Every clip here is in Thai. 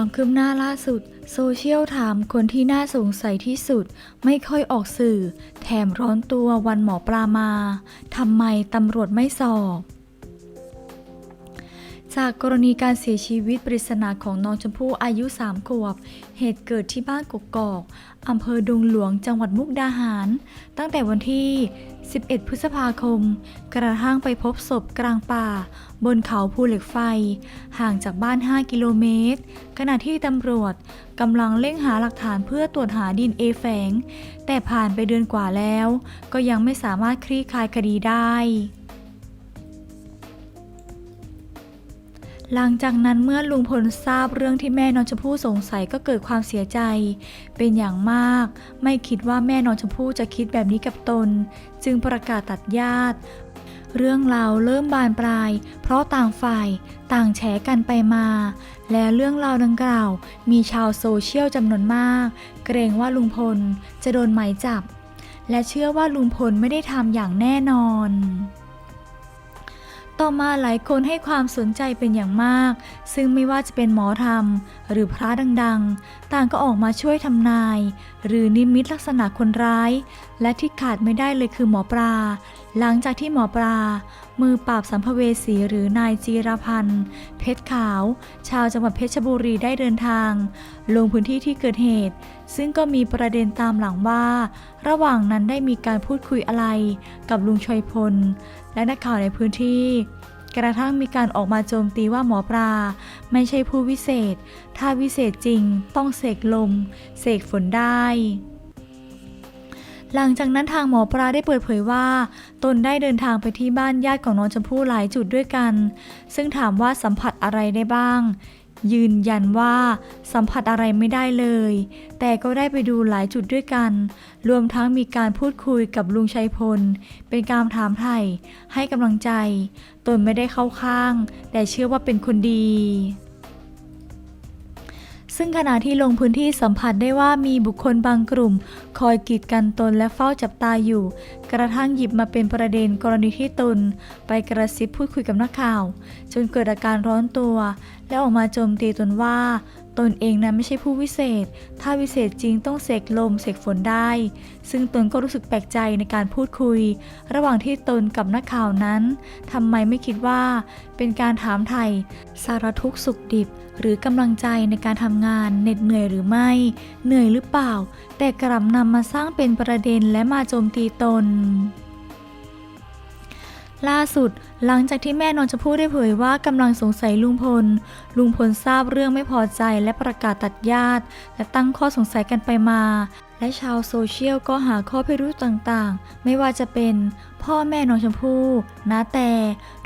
ความคืบหน้าล่าสุด โซเชียลถามคนที่น่าสงสัยที่สุด ไม่ค่อยออกสื่อ แถมร้อนตัววันหมอปลามาทำไมตำรวจไม่สอบ จากกรณีการเสียชีวิตปริศนาของน้องชมพู่อายุ 3 ขวบ เหตุเกิดที่บ้านกกอก อำเภอดงหลวง จังหวัดมุกดาหาร ตั้งแต่วันที่ 11 พฤษภาคม กระทั่งไปพบศพกลางป่า บนเขาภูเหล็กไฟ ห่างจากบ้าน 5 กิโลเมตร ขณะที่ตำรวจกำลังเร่งหาหลักฐานเพื่อตรวจหาดินเอแฝง แต่ผ่านไปเดือนกว่าแล้ว ก็ยังไม่สามารถคลี่คลายคดีได้ หลังจากนั้นเมื่อลุงพลทราบเรื่องที่แม่น้องชมพู่สงสัยก็เกิดความเสียใจ เป็นอย่างมาก ไม่คิดว่าแม่น้องชมพู่จะคิดแบบนี้กับตน จึงประกาศตัดญาติ เรื่องราวเริ่มบานปลาย เพราะต่างฝ่ายต่างแฉกันไปมา และเรื่องราวดังกล่าว มีชาวโซเชียลจำนวนมาก เกรงว่าลุงพลจะโดนหมายจับ และเชื่อว่าลุงพลไม่ได้ทำอย่างแน่นอน ต่อมาหลายคนให้ความสนใจเป็นอย่างมาก ซึ่งไม่ว่าจะเป็นหมอธรรม หรือพระดังๆ ต่างก็ออกมาช่วยทำนาย หรือนิมิตลักษณะคนร้าย และที่ขาดไม่ได้เลยคือหมอปลา หลังจากที่หมอปลา มือปราบสัมภเวสีหรือนายจีรพันธ์ เพชรขาว ชาวจังหวัดเพชรบุรีได้เดินทาง ลงพื้นที่ที่เกิดเหตุ ซึ่งก็มีประเด็นตามหลังว่า ระหว่างนั้นได้มีการพูดคุยอะไร กับลุงชัยพล และนักข่าวในพื้นที่ กระทั่งมีการออกมาโจมตีว่าหมอปลาไม่ใช่ผู้วิเศษ ถ้าวิเศษจริงต้องเสกลม เสกฝนได้หลังจากนั้นทางหมอปลาได้เปิดเผยว่า ตนได้เดินทางไปที่บ้านญาติของน้องชมพู่หลายจุดด้วยกัน ซึ่งถามว่าสัมผัสอะไรได้บ้าง ยืนยันว่าสัมผัสอะไรไม่ได้เลย แต่ก็ได้ไปดูหลายจุดด้วยกัน รวมทั้งมีการพูดคุยกับลุงชัยพล เป็นการถามไถ่ให้กำลังใจ ตนไม่ได้เข้าข้าง แต่เชื่อว่าเป็นคนดี ซึ่งขณะที่ลงพื้นที่สัมผัสได้ว่ามีบุคคลบางกลุ่ม คอยกีดกันตนและเฝ้าจับตาอยู่ กระทั่งหยิบมาเป็นประเด็นกรณีที่ตน ไปกระซิบพูดคุยกับนักข่าว จนเกิดอาการร้อนตัว และออกมาโจมตีตนว่า ตนเองนั้นไม่ใช่ผู้วิเศษ ถ้าวิเศษจริงต้องเสกลมเสกฝนได้ ซึ่งตนก็รู้สึกแปลกใจในการพูดคุย ระหว่างที่ตนกับนักข่าวนั้นทำไมไม่คิดว่า เป็นการถามไถ่สารทุกข์สุขดิบ หรือกำลังใจในการทำงานเหน็ดเหนื่อยหรือไม่ เหนื่อยหรือเปล่า แต่กลับนำมาสร้างเป็นประเด็นและมาโจมตีตน ล่าสุด หลังจากที่แม่นนชมพู่ได้เผยว่ากำลังสงสัยลุงพล ลุงพลทราบเรื่องไม่พอใจและประกาศตัดญาติ และตั้งข้อสงสัยกันไปมา และชาวโซเชียลก็หาข้อพิรุธต่างๆ ไม่ว่าจะเป็น พ่อแม่น้องชมพู่น้าแต่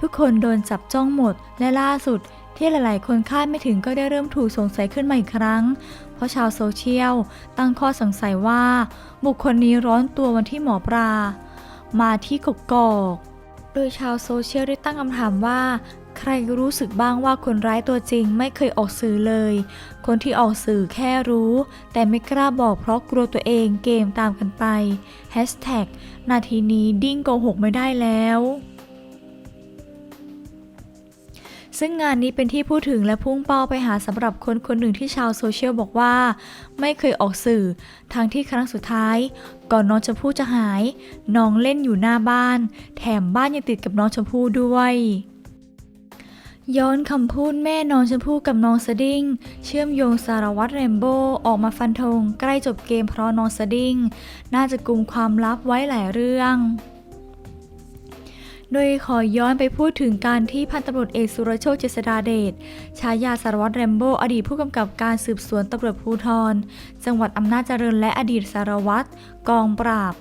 ทุกคนโดนจับจ้องหมด และล่าสุด ที่หลายๆ คนคาดไม่ถึงก็ได้เริ่มถูกสงสัยขึ้นมาอีกครั้ง เพราะชาวโซเชียลตั้งข้อสงสัยว่า บุคคลนี้ร้อนตัววันที่หมอปลามาที่กกอก โดยชาวโซเชียลได้ตั้งคำถามว่า ใครรู้สึกบ้างว่าคนร้ายตัวจริงไม่เคยออกสื่อเลย คนที่ออกสื่อแค่รู้ แต่ไม่กล้าบอกเพราะกลัวตัวเองเกมตามกันไป Hashtag นาทีนี้ดิ้งโกหกไม่ได้แล้ว ซึ่งงานนี้เป็นที่พูดถึงและพุ่งเป้าไปหาสำหรับคนคนหนึ่งที่ชาวโซเชียลบอกว่า ไม่เคยออกสื่อ ทั้งที่ครั้งสุดท้าย ก่อนน้องชมพู่จะหาย น้องเล่นอยู่หน้าบ้าน แถมบ้านยังติดกับน้องชมพู่ด้วยย้อนคำพูดแม่น้องชมพู่กับน้องสดิ้งเชื่อมโยงสารวัตรแรมโบ้ออกมาฟันธงใกล้จบเกมเพราะน้องสดิ้งน่าจะกุมความลับไว้หลายเรื่อง โดยขอย้อนไปพูดถึงการที่พันตำรวจเอกสุรโชคเจษดาเดชฉายาสารวัตรแรมโบ้อดีตผู้กำกับการสืบสวนตำรวจภูธรจังหวัดอำนาจเจริญและอดีตสารวัตรกองปราบ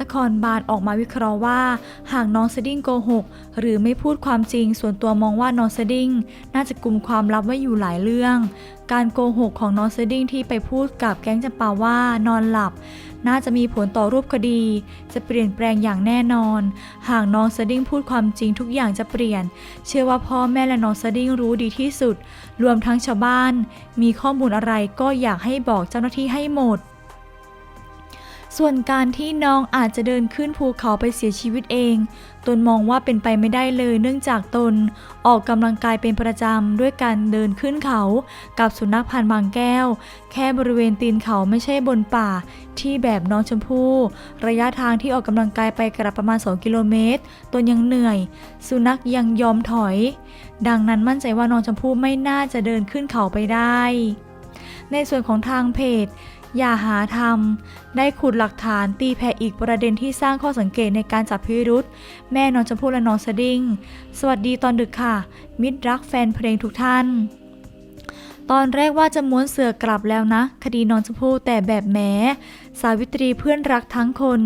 นครบาลออกมาวิเคราะห์ว่า หากน้องสดิ้งโกหก หรือไม่พูดความจริง ส่วนตัวมองว่าน้องสดิ้งน่าจะกลุ่มความลับไว้อยู่หลายเรื่อง การโกหกของน้องสดิ้งที่ไปพูดกับแก๊งจำปาว่านอนหลับ น่าจะมีผลต่อรูปคดี จะเปลี่ยนแปลงอย่างแน่นอน หากน้องสดิ้งพูดความจริงทุกอย่างจะเปลี่ยน เชื่อว่าพ่อแม่และน้องสดิ้งรู้ดีที่สุด รวมทั้งชาวบ้าน มีข้อมูลอะไรก็อยากให้บอกเจ้าหน้าที่ให้หมด ส่วนการที่น้องอาจจะเดินขึ้นภูเขาไปเสียชีวิตเอง ตนมองว่าเป็นไปไม่ได้เลยเนื่องจากตน ออกกำลังกายเป็นประจำด้วยการเดินขึ้นเขา กับสุนัขพันธุ์บางแก้ว แค่บริเวณตีนเขาไม่ใช่บนป่า ที่แบบน้องชมพู่ระยะทางที่ออกกำลังกายไปกลับประมาณ 2 กิโลเมตรตนยังเหนื่อย สุนัขยังยอมถอย ดังนั้นมั่นใจว่าน้องชมพู่ไม่น่าจะเดินขึ้นเขาไปได้ ในส่วนของทางเพจ อย่าหาทำได้ขุดหลักฐานตีแผ่อีกประเด็นที่สร้างข้อสังเกตในการจับพิรุษแม่น้องชมพู่และน้องสดิ้ง สวัสดีตอนดึกค่ะ มิตรรักแฟนเพลงทุกท่าน ตอนแรกว่าจะม้วนเสือกลับแล้วนะ คดีนองชมพู่แต่แบบแหมสาวิตรีเพื่อนรักทั้งคน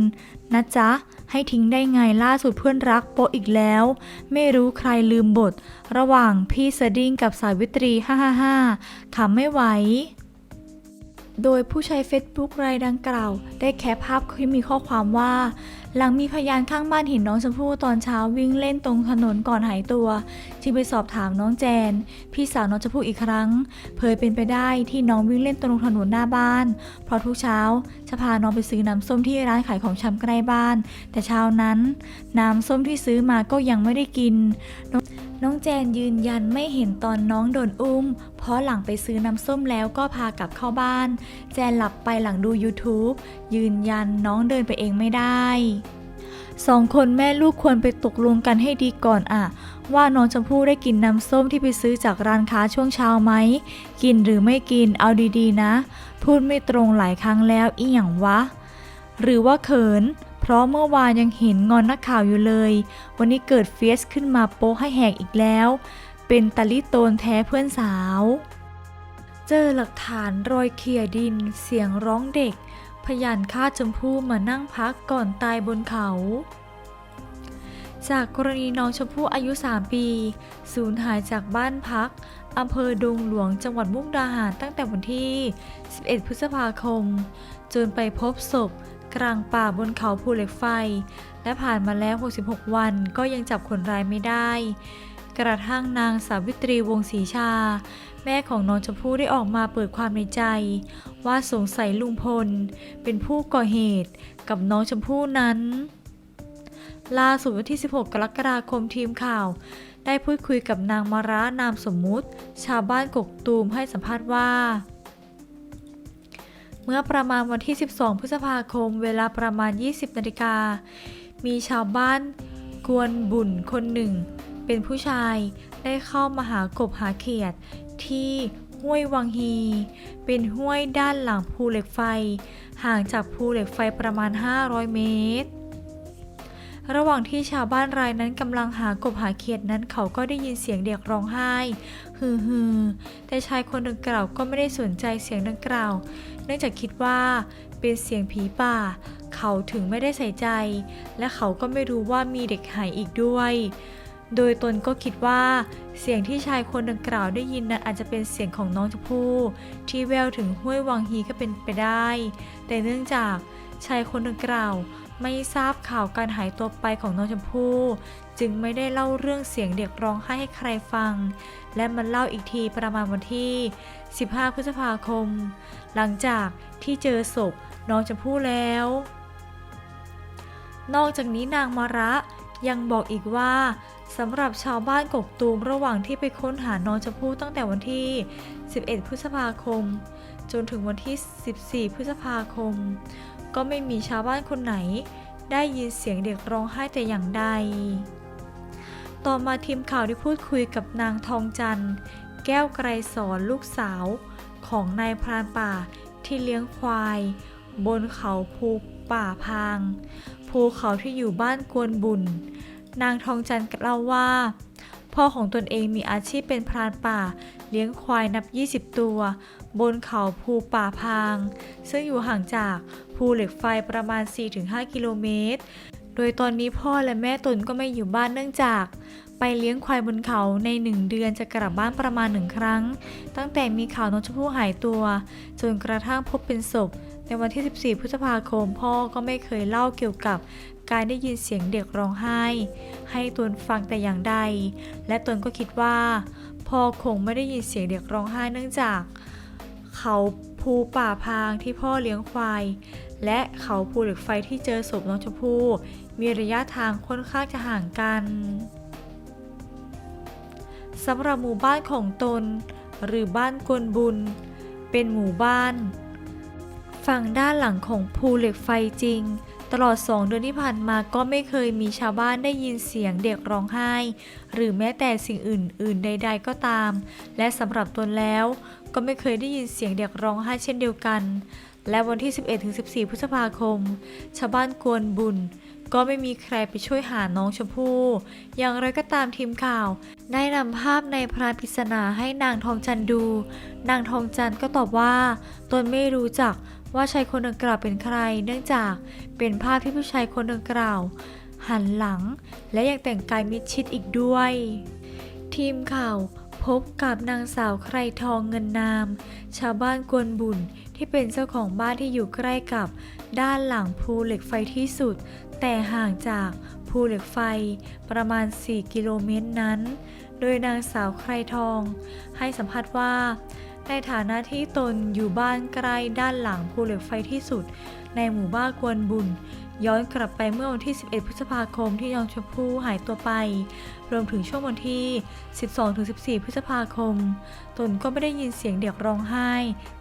นะจ๊ะให้ทิ้งได้ไงล่าสุดเพื่อนรักโปอีกแล้ว ไม่รู้ใครลืมบท ระหว่างพี่สดิ้งกับสาวิตรีฮ่าฮ่าฮ่าขำไม่ไหว โดยผู้ใช้ Facebook รายดังกล่าว ได้แคปภาพที่มีข้อความว่า หลังมีพยานข้างบ้านเห็นน้องชมพู่ตอนเช้าวิ่งเล่นตรงถนนก่อนหายตัว จึงไปสอบถามน้องแจน พี่สาวน้องชมพู่อีกครั้ง เผยเป็นไปได้ที่น้องวิ่งเล่นตรงถนนหน้าบ้าน เพราะทุกเช้าจะพาน้องไปซื้อน้ำส้มที่ร้านขายของชำใกล้บ้าน แต่เช้านั้น น้ำส้มที่ซื้อมาก็ยังไม่ได้กินน้องแจนยืนยันไม่เห็นตอนน้องโดนอุ้ม เพราะหลังไปซื้อน้ำส้มแล้วก็พากลับเข้าบ้าน แจนหลับไปหลังดู YouTube ยืนยันน้องเดินไปเองไม่ได้ สองคนแม่ลูกควรไปตกลงกันให้ดีก่อนอะว่าน้องชมพู่ได้กินน้ำส้มที่ไปซื้อจากร้านค้าช่วงเช้าไหม กินหรือไม่กินเอาดีๆนะ พูดไม่ตรงหลายครั้งแล้วอีหยังวะ หรือว่าเขิน เพราะเมื่อวานยังเห็นงอนนักข่าวอยู่เลย วันนี้เกิดเฟียสขึ้นมาโป๊ให้แหกอีกแล้ว เป็นตะลิโตนแท้เพื่อนสาว เจอหลักฐานรอยเขี่ยดิน เสียงร้องเด็ก พยานฆ่าชมพู่มานั่งพักก่อนตายบนเขา จากกรณีน้องชมพู่อายุ 3 ปี สูญหายจากบ้านพักอำเภอดงหลวงจังหวัดมุกดาหารตั้งแต่วันที่ 11 พฤษภาคม จนไปพบศพกลางป่าบนเขาภูเหล็กไฟ และผ่านมาแล้ว 66 วันก็ยังจับคนร้ายไม่ได้ กระทั่งนางสาวิตรีวงศรีชา แม่ของน้องชมพู่ได้ออกมาเปิดความในใจ ว่าสงสัยลุงพล เป็นผู้ก่อเหตุกับน้องชมพู่นั้น ล่าสุดวันที่ 16 กรกฎาคมทีมข่าว ได้พูดคุยกับนางมาระนามสมมุติ ชาวบ้านกกตูมให้สัมภาษณ์ว่าเมื่อประมาณวันที่ 12 พฤษภาคม เวลาประมาณ 20 นาฬิกา มีชาวบ้านกวนบุญคนหนึ่ง เป็นผู้ชายได้เข้ามาหากบหาเขียดที่ห้วยวังฮี เป็นห้วยด้านหลังภูเหล็กไฟ ห่างจากภูเหล็กไฟประมาณ 500 เมตร ระหว่างที่ชาวบ้านรายนั้นกำลังหากบหาเขียดนั้นเขาก็ได้ยินเสียงเด็กร้องไห้ ฮือฮือแต่ชายคนดังกล่าวก็ไม่ได้สนใจเสียงดังกล่าว เนื่องจากคิดว่าเป็นเสียงผีป่า เขาถึงไม่ได้ใส่ใจ และเขาก็ไม่รู้ว่ามีเด็กหายอีกด้วย โดยตนก็คิดว่า เสียงที่ชายคนดังกล่าวได้ยินนั้นอาจจะเป็นเสียงของน้องชมพู่ที่แววถึงห้วยวังฮีก็เป็นไปได้ แต่เนื่องจากชายคนดังกล่าวไม่ทราบข่าวการหายตัวไปของน้องชมพู่จึงไม่ได้เล่าเรื่องเสียงเด็กร้องไห้ให้ใครฟัง และมันเล่าอีกทีประมาณวันที่ 15 พฤษภาคม หลังจากที่เจอศพน้องชมพู่แล้ว นอกจากนี้นางมาระยังบอกอีกว่า สำหรับชาวบ้านกกตูมระหว่างที่ไปค้นหาน้องชมพู่ตั้งแต่วันที่ 11 พฤษภาคม จนถึงวันที่ 14 พฤษภาคม ก็ไม่มีชาวบ้านคนไหน ได้ยินเสียงเด็กร้องไห้แต่อย่างใด ต่อมาทีมข่าวได้พูดคุยกับนางทองจันทร์ แก้วไกรสอนลูกสาวของนายพรานป่าที่เลี้ยงควาย บนเขาภูป่าพาง ภูเขาที่อยู่บ้านกวนบุญ นางทองจันทร์เล่าว่า พ่อของตนเองมีอาชีพเป็นพรานป่า เลี้ยงควายนับ 20 ตัว บนเขาภูป่าพาง ซึ่งอยู่ห่างจากภูเหล็กไฟประมาณ 4-5 กิโลเมตร โดยตอนนี้พ่อและแม่ตนก็ไม่อยู่บ้านเนื่องจาก ไปเลี้ยงควายบนเขาในหนึ่งเดือนจะกลับบ้านประมาณหนึ่งครั้ง ตั้งแต่มีข่าวน้องชมพู่หายตัว จนกระทั่งพบเป็นศพ ในวันที่ 14 พฤษภาคมพ่อก็ไม่เคยเล่าเกี่ยวกับการได้ยินเสียงเด็กร้องไห้ ให้ตนฟังแต่อย่างใด และตนก็คิดว่าพ่อคงไม่ได้ยินเสียงเด็กร้องไห้เนื่องจาก เขาภูป่าพางที่พ่อเลี้ยงควาย และเขาภูเหล็กไฟที่เจอศพน้องชมพู่มีระยะทางค่อนข้างจะห่างกัน สำหรับหมู่บ้านของตน หรือบ้านกวนบุญ เป็นหมู่บ้าน ฝั่งด้านหลังของภูเหล็กไฟจริง ตลอดสองเดือนที่ผ่านมาก็ไม่เคยมีชาวบ้านได้ยินเสียงเด็กร้องไห้ หรือแม้แต่สิ่งอื่น ๆ ใด ๆ ก็ตาม และสำหรับตนแล้ว ก็ไม่เคยได้ยินเสียงเด็กร้องไห้เช่นเดียวกัน และวันที่ 11-14 พฤษภาคม ชาวบ้านกวนบุญ ก็ไม่มีใครไปช่วยหาน้องชมพู่ อย่างไรก็ตามทีมข่าว ได้นำภาพในพระปริศนาให้นางทองจันดู นางทองจันก็ตอบว่าตนไม่รู้จักว่าชายคนดังกล่าวเป็นใคร เนื่องจากเป็นภาพที่ผู้ชายคนดังกล่าว หันหลัง และยังแต่งกายมิดชิดอีกด้วย ทีมข่าวพบกับนางสาวใครทองเงินนาม ชาวบ้านกวนบุญที่เป็นเจ้าของบ้านที่อยู่ใกล้กับด้านหลังภูเหล็กไฟที่สุด แต่ห่างจากภูเหล็กไฟประมาณ 4 กิโลเมตรนั้น โดยนางสาวใครทอง ให้สัมภาษณ์ว่า ในฐานะที่ตนอยู่บ้านใกล้ด้านหลังภูเหล็กไฟที่สุด ในหมู่บ้านกวนบุญ ย้อนกลับไปเมื่อวันที่ 11 พฤษภาคมที่น้องชมพู่หายตัวไป รวมถึงช่วงวันที่ 12-14 พฤษภาคม ตนก็ไม่ได้ยินเสียงเด็กร้องไห้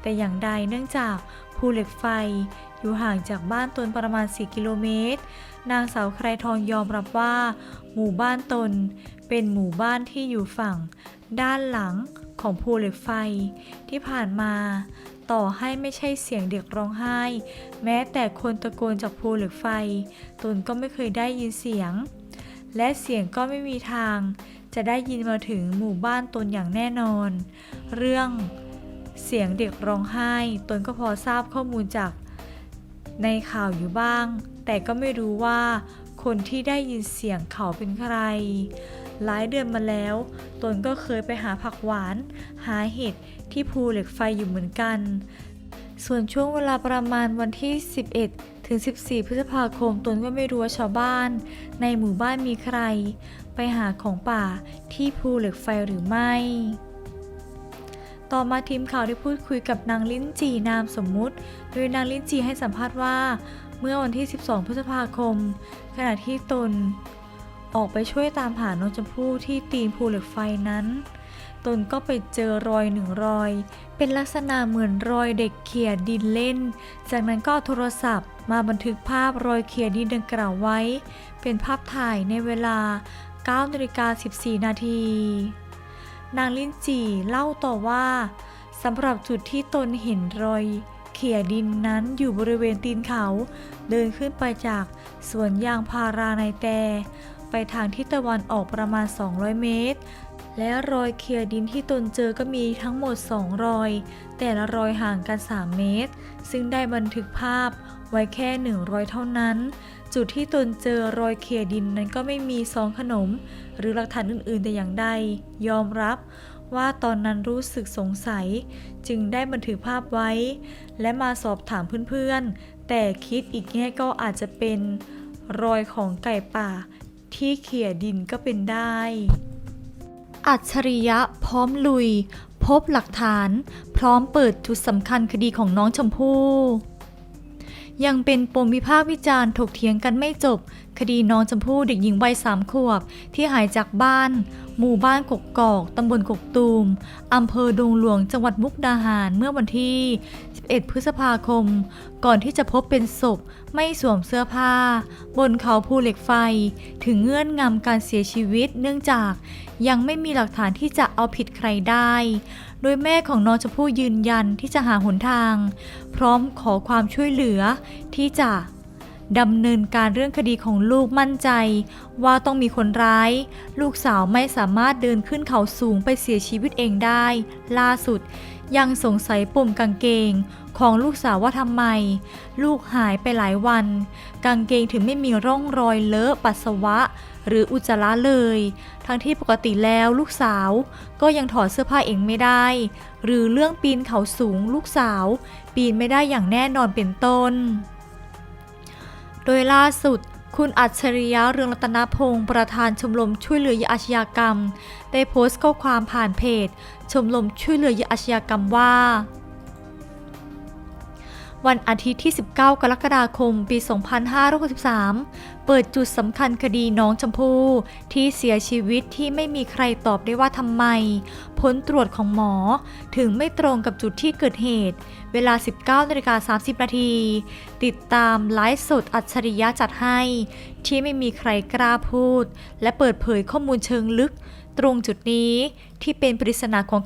แต่อย่างใดเนื่องจากภูเหล็กไฟอยู่ห่างจากบ้านตนประมาณ 4 กิโลเมตร นางสาวใครทองยอมรับว่า หมู่บ้านตน เป็นหมู่บ้านที่อยู่ฝั่ง ด้านหลังของภูเหล็กไฟที่ผ่านมา ต่อให้ไม่ใช่เสียงเด็กร้องไห้ แม้แต่คนตะโกนจากภูเหล็กไฟ ตนก็ไม่เคยได้ยินเสียง และเสียงก็ไม่มีทาง จะได้ยินมาถึงหมู่บ้านตนอย่างแน่นอน เรื่องเสียงเด็กร้องไห้ ตนก็พอทราบข้อมูลจากในข่าวอยู่บ้าง แต่ก็ไม่รู้ว่าคนที่ได้ยินเสียงเขาเป็นใคร หลายเดือนมาแล้ว ตนก็เคยไปหาผักหวาน หาเห็ดที่ภูเหล็กไฟอยู่เหมือนกัน ส่วนช่วงเวลาประมาณวันที่ 11 ถึง 14 พฤษภาคม ตนก็ไม่รู้ว่าชาวบ้าน ในหมู่บ้านมีใคร ไปหาของป่าที่ภูเหล็กไฟหรือไม่ ต่อมาทีมข่าวได้พูดคุยกับนางลิ้นจีนามสมมุติ โดยนางลิ้นจีให้สัมภาษณ์ว่า เมื่อวันที่ 12 พฤษภาคม ขณะที่ตน ออกไปช่วยตามหาน้องชมพู่ที่ตีนภูเหล็กไฟนั้น ตนก็ไปเจอรอยหนึ่งรอย เป็นลักษณะเหมือนรอยเด็กเขี่ยดินเล่น จากนั้นก็เอาโทรศัพท์ มาบันทึกภาพรอยเขี่ยดินดังกล่าวไว้ เป็นภาพถ่ายในเวลา9นาฬิกา14 นาที นางลิ้นจี่เล่าต่อว่าสำหรับจุดที่ตนเห็นรอย เขี่ยดินนั้นอยู่บริเวณตีนเขา เดินขึ้นไปจากสวนยางพาราในแต่ ไปทางทิศตะวันออกประมาณ 200 เมตร และรอยเขี่ยดินที่ตนเจอก็มีทั้งหมด 2 รอย แต่ละรอยห่างกัน 3 เมตร ซึ่งได้บันทึกภาพไว้แค่1รอยเท่านั้น จุดที่ตนเจอรอยเขี่ยดินนั้นก็ไม่มีซองขนม หรือหลักฐานอื่นๆแต่อย่างใดยอมรับ ว่าตอนนั้นรู้สึกสงสัย จึงได้บันทึกภาพไว้ และมาสอบถามเพื่อนๆ แต่คิดอีกแง่ก็อาจจะเป็นรอยของไก่ป่า ที่เขี่ยดินก็เป็นได้ อัจฉริยะพร้อมลุย พบหลักฐาน พร้อมเปิดจุดสำคัญคดีของน้องชมพู่ยังเป็นปมวิพากษ์วิจารณ์ถกเถียงกันไม่จบ คดีน้องชมพู่เด็กหญิงวัยสามขวบ ที่หายจากบ้าน หมู่บ้านกกกอกตำบลกกตูมอำเภอดงหลวงจังหวัดมุกดาหารเมื่อวันที่ 11 พฤษภาคม ก่อนที่จะพบเป็นศพ ไม่สวมเสื้อผ้า บนเขาภูเหล็กไฟ ถึงเงื่อนงำการเสียชีวิตเนื่องจากยังไม่มีหลักฐานที่จะเอาผิดใครได้ โดยแม่ของน้องชมพู่ยืนยันที่จะหาหนทาง พร้อมขอความช่วยเหลือที่จะ ดำเนินการเรื่องคดีของลูกมั่นใจ ว่าต้องมีคนร้าย ลูกสาวไม่สามารถเดินขึ้นเขาสูงไปเสียชีวิตเองได้ ล่าสุด ยังสงสัยปุ่มกางเกง ของลูกสาวว่าทำไม ลูกหายไปหลายวัน กางเกงถึงไม่มีร่องรอยเลอะปัสสาวะ หรืออุจจาระเลย ทั้งที่ปกติแล้วลูกสาวก็ยังถอดเสื้อผ้าเองไม่ได้ หรือเรื่องปีนเขาสูงลูกสาว ปีนไม่ได้อย่างแน่นอนเป็นต้น โดยล่าสุด คุณอัจฉริยะเรืองรัตนพงศ์ประธานชมรมช่วยเหลือเหยื่ออาชญากรรม ได้โพสต์ข้อความผ่านเพจ ชมรมช่วยเหลือเหยื่ออาชญากรรมว่า วันอาทิตย์ที่ 19 กรกฎาคม ปี 2563 เปิดจุดสำคัญคดีน้องชมพู่ที่เสียชีวิตที่ไม่มีใครตอบได้ว่าทำไม ผลตรวจของหมอถึงไม่ตรงกับจุดที่เกิดเหตุ เวลา 19นาฬิกา30 นาที ติดตามไลฟ์สดอัจฉริยะจัดให้ ที่ไม่มีใครกล้าพูด และเปิดเผยข้อมูลเชิงลึก ตรงจุดนี้ที่เป็นปริศนาของ